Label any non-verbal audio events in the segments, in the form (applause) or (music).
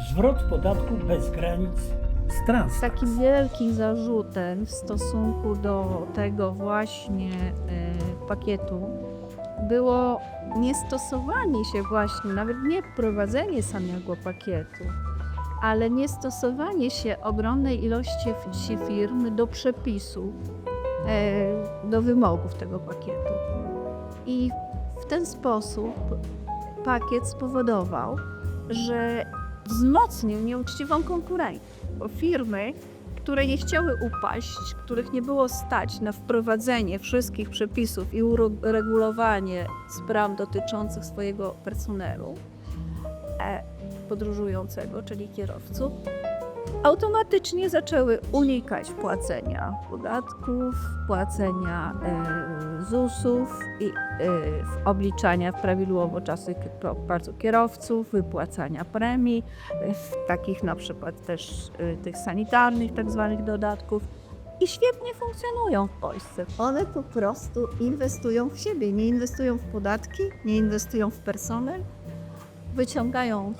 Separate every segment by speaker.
Speaker 1: Zwrot podatku bez granic z trans.
Speaker 2: Takim wielkim zarzutem w stosunku do tego właśnie e, pakietu było niestosowanie się właśnie, nawet nie wprowadzenie samego pakietu, ale niestosowanie się ogromnej ilości firm do przepisów, e, do wymogów tego pakietu. I w ten sposób pakiet spowodował, że wzmocnił nieuczciwą konkurencję. Bo firmy, które nie chciały upaść, których nie było stać na wprowadzenie wszystkich przepisów i uregulowanie spraw dotyczących swojego personelu e, podróżującego, czyli kierowców, automatycznie zaczęły unikać płacenia podatków, płacenia e, ZUS-ów i e, w- obliczania prawidłowo czasu k- pracy kierowców, wypłacania premii, e, w takich na przykład też tych sanitarnych tak zwanych dodatków. I świetnie funkcjonują w Polsce. One po prostu inwestują w siebie, nie inwestują w podatki, nie inwestują w personel, wyciągają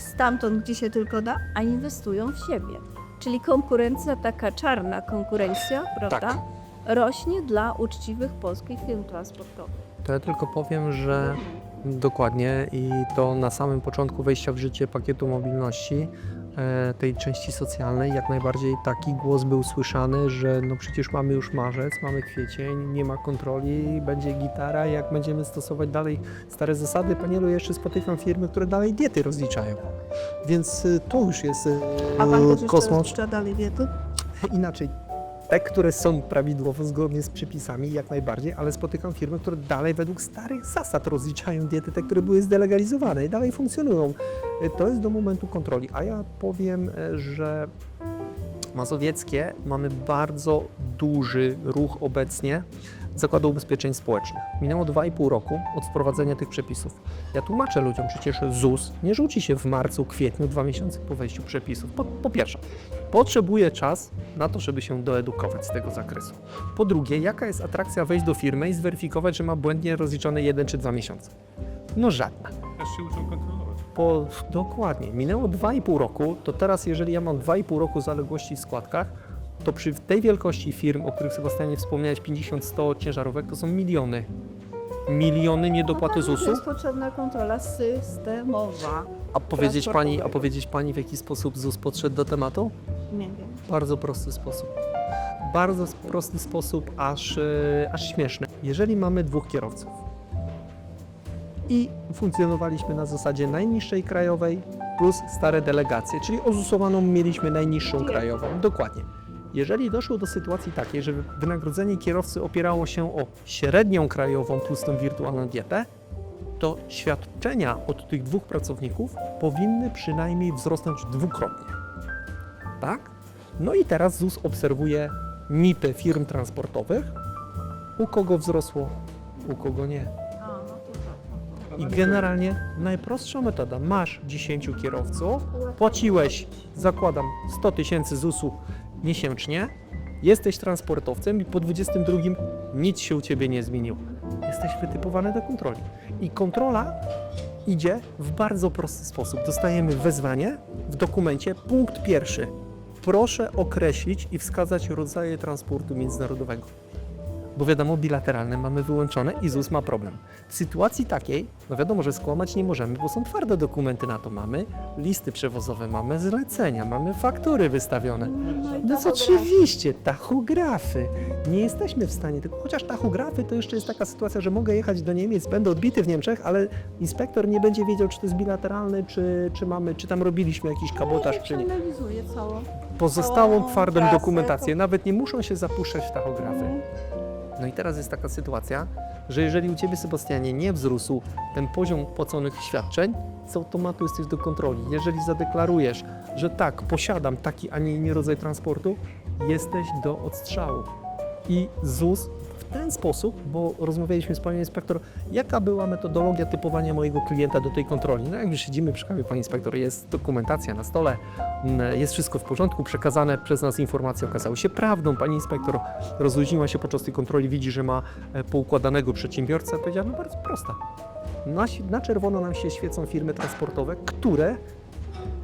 Speaker 2: stamtąd, gdzie się tylko da, a inwestują w siebie. Czyli konkurencja, taka czarna konkurencja, prawda,
Speaker 3: Tak.
Speaker 2: rośnie dla uczciwych polskich firm transportowych.
Speaker 3: To ja tylko powiem, że dokładnie i to na samym początku wejścia w życie pakietu mobilności, tej części socjalnej, jak najbardziej taki głos był słyszany, że no przecież mamy już marzec, mamy kwiecień, nie ma kontroli, będzie gitara, jak będziemy stosować dalej stare zasady, panielu jeszcze spotykam firmy, które dalej diety rozliczają. Więc y, to już jest y,
Speaker 2: A pan
Speaker 3: kosmos.
Speaker 2: dalej diety?
Speaker 3: Inaczej, te, które są prawidłowo, zgodnie z przepisami, jak najbardziej, ale spotykam firmy, które dalej według starych zasad rozliczają diety, te, które były zdelegalizowane i dalej funkcjonują. Y, To jest do momentu kontroli. A ja powiem, e, że Mazowieckie mamy bardzo duży ruch obecnie Zakładu Ubezpieczeń Społecznych. Minęło 2,5 roku od wprowadzenia tych przepisów. Ja tłumaczę ludziom, przecież ZUS nie rzuci się w marcu, kwietniu, dwa miesiące po wejściu przepisów. Po, po pierwsze, potrzebuje czas na to, żeby się doedukować z tego zakresu. Po drugie, jaka jest atrakcja wejść do firmy i zweryfikować, że ma błędnie rozliczone jeden czy dwa miesiące? No żadna.
Speaker 4: Też się uczą kontrolować.
Speaker 3: Po, dokładnie, minęło 2,5 roku, to teraz jeżeli ja mam 2,5 roku zaległości w składkach, to przy tej wielkości firm, o których Sebastianie wspomniałeś, 50-100 ciężarówek, to są miliony. Miliony niedopłaty ZUS-u.
Speaker 2: Jest potrzebna kontrola systemowa.
Speaker 3: A powiedzieć pani, a powiedzieć pani, w jaki sposób ZUS podszedł do tematu?
Speaker 2: Nie wiem.
Speaker 3: Bardzo prosty sposób. Bardzo prosty sposób, aż, e, aż śmieszny. Jeżeli mamy dwóch kierowców i funkcjonowaliśmy na zasadzie najniższej krajowej plus stare delegacje, czyli ozusowaną mieliśmy najniższą krajową. Dokładnie. Jeżeli doszło do sytuacji takiej, że wynagrodzenie kierowcy opierało się o średnią krajową plus tą wirtualną dietę, to świadczenia od tych dwóch pracowników powinny przynajmniej wzrosnąć dwukrotnie. Tak? No i teraz ZUS obserwuje NIP firm transportowych, u kogo wzrosło, u kogo nie. I generalnie najprostsza metoda. Masz 10 kierowców, płaciłeś, zakładam, 100 tysięcy ZUS-u miesięcznie, jesteś transportowcem i po 22 nic się u Ciebie nie zmieniło. Jesteś wytypowany do kontroli. I kontrola idzie w bardzo prosty sposób. Dostajemy wezwanie w dokumencie, punkt pierwszy. Proszę określić i wskazać rodzaje transportu międzynarodowego. Bo wiadomo, bilateralne mamy wyłączone i ZUS ma problem. W sytuacji takiej, no wiadomo, że skłamać nie możemy, bo są twarde dokumenty na to. Mamy listy przewozowe, mamy zlecenia, mamy faktury wystawione. No oczywiście, tachografy. Nie jesteśmy w stanie, tylko chociaż tachografy to jeszcze jest taka sytuacja, że mogę jechać do Niemiec, będę odbity w Niemczech, ale inspektor nie będzie wiedział, czy to jest bilateralne, czy, czy mamy, czy tam robiliśmy jakiś kabotaż, czy nie.
Speaker 2: Analizuje całą.
Speaker 3: Pozostałą twardą dokumentację, nawet nie muszą się zapuszczać w tachografy. No i teraz jest taka sytuacja, że jeżeli u Ciebie, Sebastianie, nie wzrósł ten poziom płaconych świadczeń, z automatu jesteś do kontroli. Jeżeli zadeklarujesz, że tak, posiadam taki, a nie inny rodzaj transportu, jesteś do odstrzału. I ZUS ten sposób, bo rozmawialiśmy z panią inspektor, jaka była metodologia typowania mojego klienta do tej kontroli. No jak już siedzimy przy kawie, pani inspektor, jest dokumentacja na stole, mm, jest wszystko w porządku, przekazane przez nas informacje okazały się prawdą. Pani inspektor rozluźniła się podczas tej kontroli, widzi, że ma e, poukładanego przedsiębiorcę, powiedziała, no bardzo prosta. Na, na czerwono nam się świecą firmy transportowe, które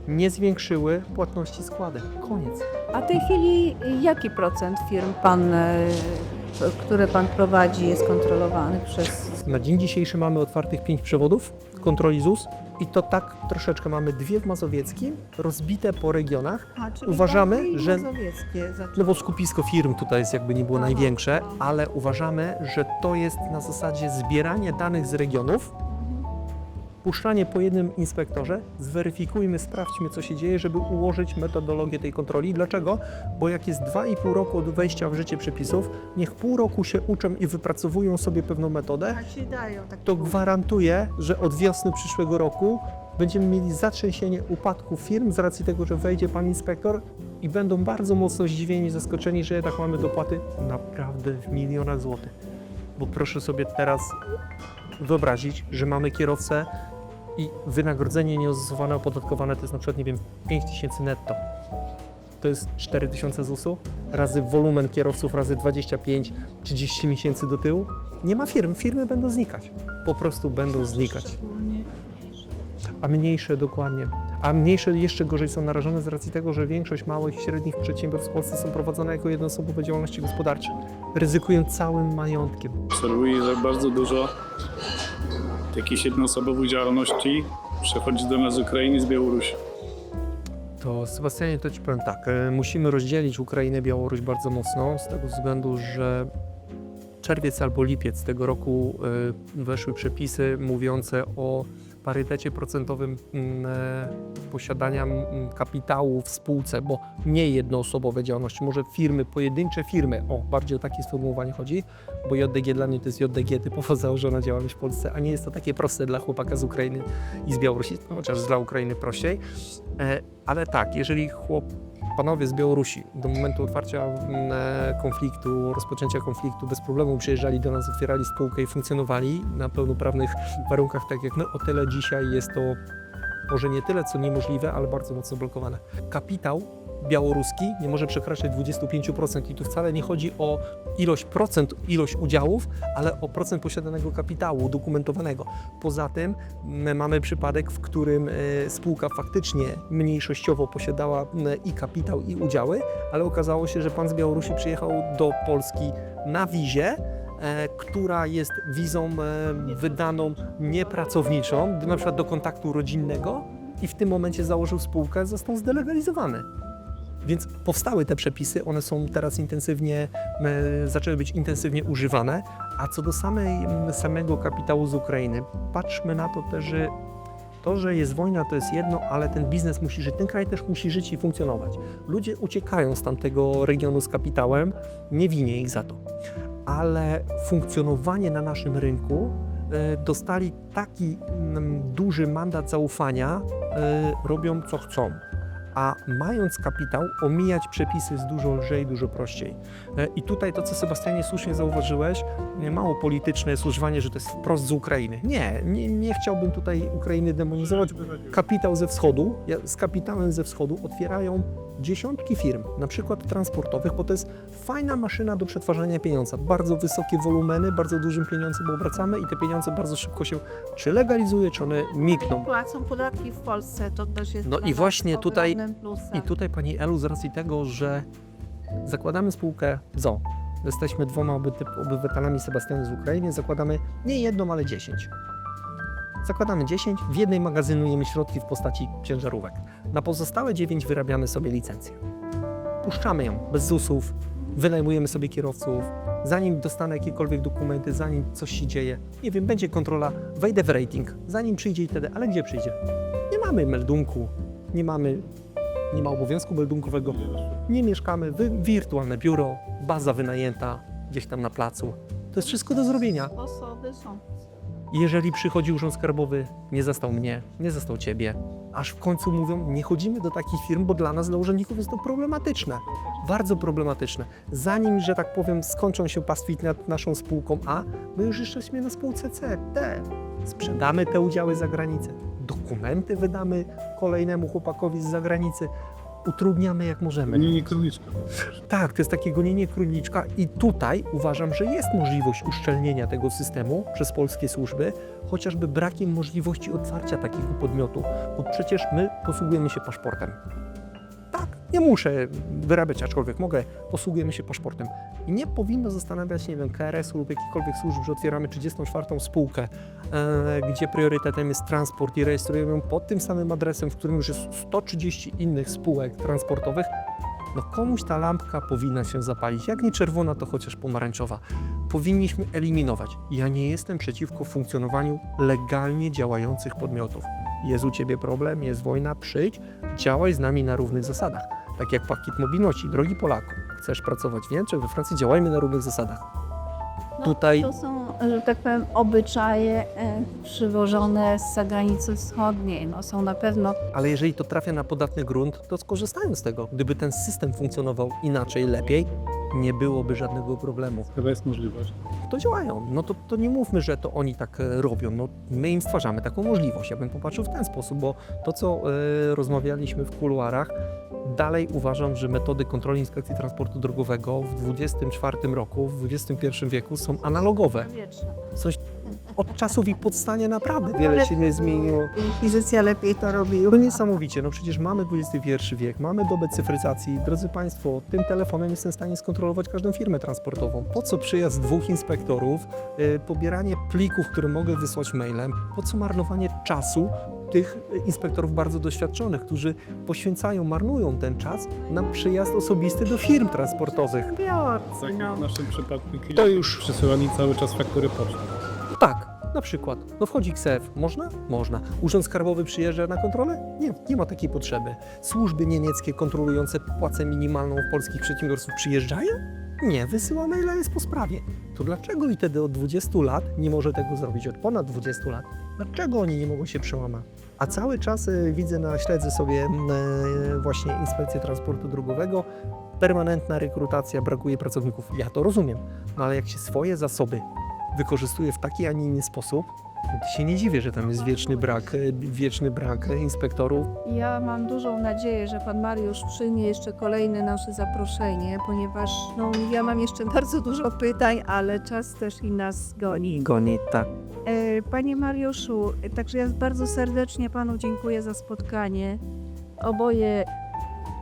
Speaker 3: nie zwiększyły płatności składek. Koniec.
Speaker 2: A w tej chwili jaki procent firm pan, e, które pan prowadzi, jest kontrolowany przez...
Speaker 3: Na dzień dzisiejszy mamy otwartych pięć przewodów kontroli ZUS i to tak troszeczkę mamy dwie w Mazowieckim, rozbite po regionach.
Speaker 2: A, czyli
Speaker 3: Uważamy, że-
Speaker 2: mazowieckie zaczyna-
Speaker 3: No bo skupisko firm tutaj jest jakby nie było
Speaker 2: Aha.
Speaker 3: największe, ale uważamy, że to jest na zasadzie zbieranie danych z regionów, puszczanie po jednym inspektorze, zweryfikujmy, sprawdźmy co się dzieje, żeby ułożyć metodologię tej kontroli. Dlaczego? Bo jak jest 2,5 roku od wejścia w życie przepisów, niech pół roku się uczą i wypracowują sobie pewną metodę,
Speaker 2: dają tak
Speaker 3: to gwarantuję, że od wiosny przyszłego roku będziemy mieli zatrzęsienie upadku firm z racji tego, że wejdzie pan inspektor i będą bardzo mocno zdziwieni, zaskoczeni, że jednak mamy dopłaty naprawdę w milionach złotych. Bo proszę sobie teraz wyobrazić, że mamy kierowcę i wynagrodzenie nieostosowane, opodatkowane to jest na przykład, nie wiem, 5 tysięcy netto. To jest 4 tysiące ZUS-u, razy wolumen kierowców, razy 25, 30 miesięcy do tyłu. Nie ma firm, firmy będą znikać. Po prostu będą znikać. A mniejsze dokładnie. A mniejsze jeszcze gorzej są narażone z racji tego, że większość małych i średnich przedsiębiorstw w Polsce są prowadzone jako jednoosobowe działalności gospodarcze, ryzykują całym majątkiem.
Speaker 4: Obserwuję, że bardzo dużo takich jednoosobowych działalności przechodzi do nas z Ukrainy, z Białorusi.
Speaker 3: To Sebastianie, to Ci powiem tak, e, musimy rozdzielić Ukrainę i Białoruś bardzo mocno, z tego względu, że czerwiec albo lipiec tego roku e, weszły przepisy mówiące o parytecie procentowym mm, e, posiadania mm, kapitału w spółce, bo nie jednoosobowe działalności, może firmy, pojedyncze firmy, o, bardziej o takie sformułowanie chodzi, bo JDG dla mnie to jest JDG typowo (laughs) założona działalność w Polsce, a nie jest to takie proste dla chłopaka z Ukrainy i z Białorusi, chociaż dla Ukrainy prościej. E, Ale tak, jeżeli chłop, panowie z Białorusi do momentu otwarcia mm, e, konfliktu, rozpoczęcia konfliktu bez problemu przyjeżdżali do nas, otwierali spółkę i funkcjonowali na pełnoprawnych warunkach, tak jak my, o tyle dzisiaj jest to może nie tyle co niemożliwe, ale bardzo mocno blokowane. Kapitał białoruski nie może przekraczać 25% i tu wcale nie chodzi o ilość procent, ilość udziałów, ale o procent posiadanego kapitału dokumentowanego. Poza tym m, mamy przypadek, w którym e, spółka faktycznie mniejszościowo posiadała m, i kapitał, i udziały, ale okazało się, że pan z Białorusi przyjechał do Polski na wizie, e, która jest wizą e, wydaną niepracowniczą, na przykład do kontaktu rodzinnego i w tym momencie założył spółkę, został zdelegalizowany. Więc powstały te przepisy, one są teraz intensywnie, e, zaczęły być intensywnie używane. A co do samej, m, samego kapitału z Ukrainy, patrzmy na to też, że to, że jest wojna, to jest jedno, ale ten biznes musi żyć, ten kraj też musi żyć i funkcjonować. Ludzie uciekają z tamtego regionu z kapitałem, nie winię ich za to. Ale funkcjonowanie na naszym rynku e, dostali taki mm, duży mandat zaufania, e, robią co chcą a mając kapitał, omijać przepisy jest dużo lżej, dużo prościej. E, I tutaj to, co Sebastianie słusznie zauważyłeś, nie mało polityczne jest używanie, że to jest wprost z Ukrainy. Nie, nie, nie chciałbym tutaj Ukrainy demonizować. Kapitał ze wschodu, z kapitałem ze wschodu otwierają dziesiątki firm, na przykład transportowych, bo to jest fajna maszyna do przetwarzania pieniądza. Bardzo wysokie wolumeny, bardzo dużym pieniądzem obracamy i te pieniądze bardzo szybko się czy legalizuje, czy one migną.
Speaker 2: Płacą podatki w Polsce, to też jest
Speaker 3: No i właśnie tutaj-. I tutaj Pani Elu, z racji tego, że zakładamy spółkę ZO, jesteśmy dwoma obyty- obywatelami Sebastianu z Ukrainy, zakładamy nie jedną, ale dziesięć. Zakładamy 10, w jednej magazynujemy środki w postaci ciężarówek. Na pozostałe 9 wyrabiamy sobie licencję. Puszczamy ją bez ZUS-ów, wynajmujemy sobie kierowców, zanim dostanę jakiekolwiek dokumenty, zanim coś się dzieje, nie wiem, będzie kontrola, wejdę w rating, zanim przyjdzie i wtedy, ale gdzie przyjdzie? Nie mamy meldunku, nie mamy, nie ma obowiązku meldunkowego, nie mieszkamy, wy, wirtualne biuro, baza wynajęta gdzieś tam na placu. To jest wszystko do zrobienia.
Speaker 2: Osoby są.
Speaker 3: Jeżeli przychodzi urząd skarbowy, nie zastał mnie, nie zastał ciebie, aż w końcu mówią, nie chodzimy do takich firm, bo dla nas, dla urzędników jest to problematyczne. Bardzo problematyczne. Zanim, że tak powiem, skończą się pastwić nad naszą spółką A, my już jesteśmy na spółce C, D. Sprzedamy te udziały za granicę, dokumenty wydamy kolejnemu chłopakowi z zagranicy. Utrudniamy jak możemy.
Speaker 4: Nie, nie króliczka.
Speaker 3: Tak, to jest takie gonienie króliczka i tutaj uważam, że jest możliwość uszczelnienia tego systemu przez polskie służby, chociażby brakiem możliwości otwarcia takiego podmiotu, bo przecież my posługujemy się paszportem. Tak, nie muszę wyrabiać, aczkolwiek mogę, posługujemy się paszportem. I nie powinno zastanawiać, nie wiem, KRS-u lub jakichkolwiek służb, że otwieramy 34 spółkę, e, gdzie priorytetem jest transport i rejestrujemy ją pod tym samym adresem, w którym już jest 130 innych spółek transportowych, no komuś ta lampka powinna się zapalić. Jak nie czerwona, to chociaż pomarańczowa. Powinniśmy eliminować. Ja nie jestem przeciwko funkcjonowaniu legalnie działających podmiotów. Jest u Ciebie problem, jest wojna, przyjdź, działaj z nami na równych zasadach. Tak jak pakiet mobilności. Drogi Polaku, chcesz pracować w Niemczech, we Francji, działajmy na równych zasadach.
Speaker 2: No,
Speaker 3: Tutaj-
Speaker 2: To są, że tak powiem, obyczaje e, przywożone z zagranicy wschodniej. No, są na pewno
Speaker 3: Ale jeżeli to trafia na podatny grunt, to skorzystają z tego. Gdyby ten system funkcjonował inaczej, lepiej, nie byłoby żadnego problemu.
Speaker 4: Chyba jest możliwość.
Speaker 3: to działają. No to, to nie mówmy, że to oni tak e, robią. No, my im stwarzamy taką możliwość. Ja bym popatrzył w ten sposób, bo to, co e, rozmawialiśmy w kuluarach, dalej uważam, że metody kontroli Inspekcji Transportu Drogowego w XXIV roku, w XXI wieku są analogowe.
Speaker 2: powietrze.
Speaker 3: Od czasów ich powstania naprawdę wiele się nie zmieniło.
Speaker 5: Inkwizycja lepiej to robiła.
Speaker 3: To niesamowicie, no przecież mamy XXI wiek, mamy dobę cyfryzacji. Drodzy Państwo, tym telefonem jestem w stanie skontrolować każdą firmę transportową. Po co przyjazd dwóch inspektorów, y, pobieranie plików, które mogę wysłać mailem, po co marnowanie czasu tych y, inspektorów bardzo doświadczonych, którzy poświęcają, marnują ten czas na przyjazd osobisty do firm transportowych.
Speaker 4: Tak jak w naszym przypadku
Speaker 3: To już
Speaker 4: przesyłali cały czas faktury pocztą.
Speaker 3: Na przykład. No wchodzi KSEF. Można? Można. Urząd Skarbowy przyjeżdża na kontrolę? Nie, nie ma takiej potrzeby. Służby niemieckie kontrolujące płacę minimalną w polskich przedsiębiorców przyjeżdżają? Nie, wysyła maila jest po sprawie. To dlaczego i wtedy od 20 lat nie może tego zrobić? Od ponad 20 lat. Dlaczego oni nie mogą się przełamać? A cały czas e, widzę na śledzę sobie e, właśnie Inspekcję Transportu Drogowego. Permanentna rekrutacja, brakuje pracowników. Ja to rozumiem. No ale jak się swoje zasoby wykorzystuje w taki, a nie inny sposób, się nie dziwię, że tam jest wieczny brak, e, wieczny brak inspektorów.
Speaker 2: Ja mam dużą nadzieję, że pan Mariusz przyjmie jeszcze kolejne nasze zaproszenie, ponieważ no, ja mam jeszcze (laughs) bardzo dużo pytań, ale czas też i nas goni.
Speaker 3: Goni, tak.
Speaker 2: E, Panie Mariuszu, e, także ja bardzo serdecznie panu dziękuję za spotkanie. Oboje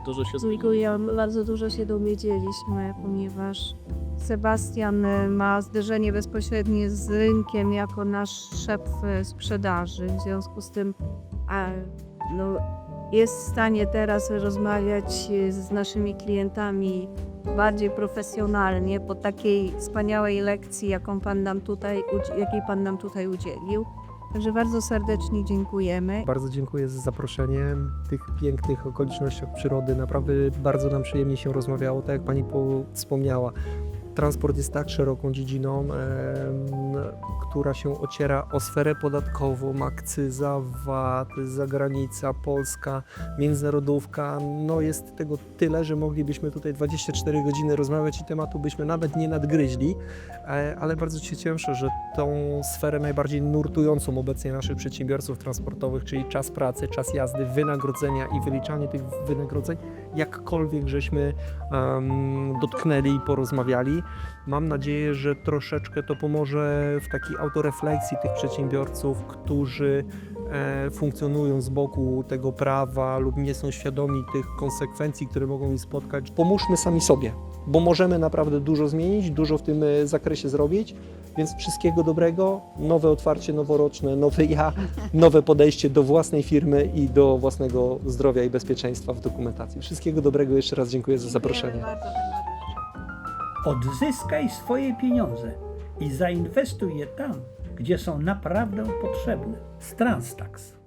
Speaker 4: Dużo się
Speaker 2: dziękuję, bardzo dużo się dowiedzieliśmy, ponieważ Sebastian e, ma zderzenie bezpośrednie z rynkiem jako nasz szef e, sprzedaży. W związku z tym a, no, jest w stanie teraz rozmawiać e, z naszymi klientami bardziej profesjonalnie po takiej wspaniałej lekcji, jaką pan nam tutaj, jakiej pan nam tutaj udzielił. Także bardzo serdecznie dziękujemy.
Speaker 3: Bardzo dziękuję za zaproszenie. W tych pięknych okolicznościach przyrody naprawdę bardzo nam przyjemnie się rozmawiało, tak jak Pani po- wspomniała. Transport jest tak szeroką dziedziną, która się ociera o sferę podatkową, akcyza, VAT, zagranica, Polska, międzynarodówka. No jest tego tyle, że moglibyśmy tutaj 24 godziny rozmawiać i tematu byśmy nawet nie nadgryźli, E, ale bardzo się cieszę, że tą sferę najbardziej nurtującą obecnie naszych przedsiębiorców transportowych, czyli czas pracy, czas jazdy, wynagrodzenia i wyliczanie tych wynagrodzeń, jakkolwiek żeśmy em, dotknęli i porozmawiali. Mam nadzieję, że troszeczkę to pomoże w takiej autorefleksji tych przedsiębiorców, którzy e, funkcjonują z boku tego prawa lub nie są świadomi tych konsekwencji, które mogą ich spotkać. Pomóżmy sami sobie, bo możemy naprawdę dużo zmienić, dużo w tym e, zakresie zrobić, więc wszystkiego dobrego, nowe otwarcie noworoczne, nowe ja, nowe podejście do własnej firmy i do własnego zdrowia i bezpieczeństwa w dokumentacji. Wszystkiego dobrego, jeszcze raz dziękuję za zaproszenie.
Speaker 1: Odzyskaj swoje pieniądze i zainwestuj je tam, gdzie są naprawdę potrzebne. Transtax.